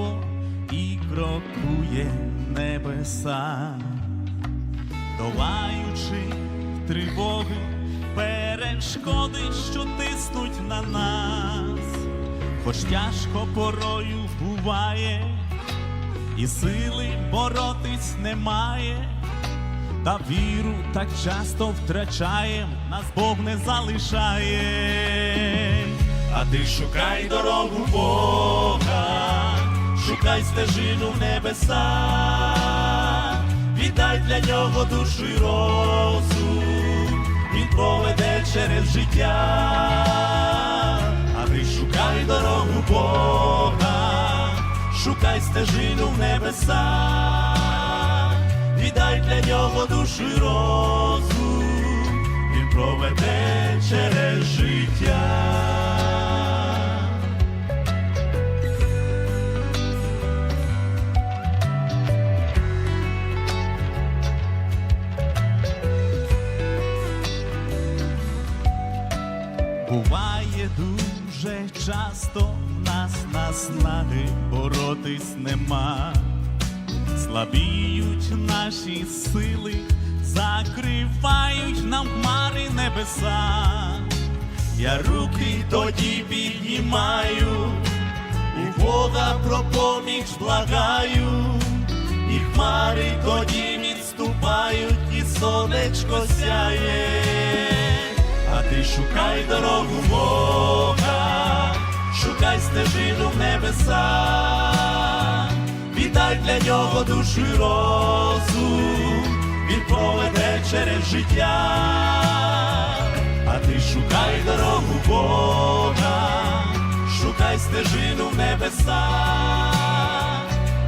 небо і крокує небеса, долаючи тривоги, перешкоди, що тиснуть на нас, хоч тяжко порою буває, і сили боротись немає. Та віру так часто втрачаєм, нас Бог не залишає. А ти шукай дорогу Бога, шукай стежину в небеса, віддай для нього душу й розум, він проведе через життя, а ти шукай дорогу Бога, шукай стежину в небеса віддай для нього душу й розум, він проведе через життя. Буває дуже часто в нас наснаги боротись нема. Слабіють наші сили, закривають нам хмари небеса. Я руки тоді піднімаю, і Бога про поміч благаю, і хмари тоді відступають, і сонечко сяє, а ти шукай дорогу Бога, шукай стежину в небеса віддай для нього душу й розум, він проведе через життя, а ти шукай дорогу Бога, шукай стежину в небеса,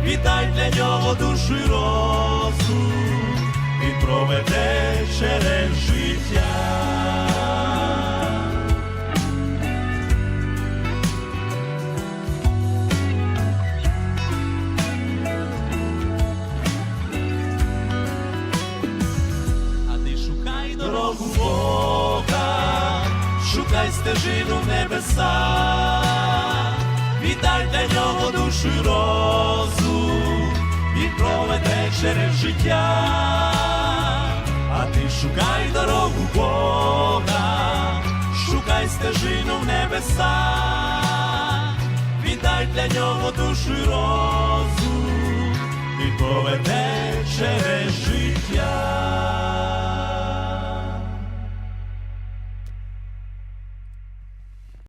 віддай для нього душу й розум, він проведе через життя. Дорогу Бога, шукай стежину в небеса, віддай для нього душу й розум, він проведе через життя, а ти шукай дорогу Бога, шукай стежину в небеса, віддай для нього душу й розум, він проведе через життя.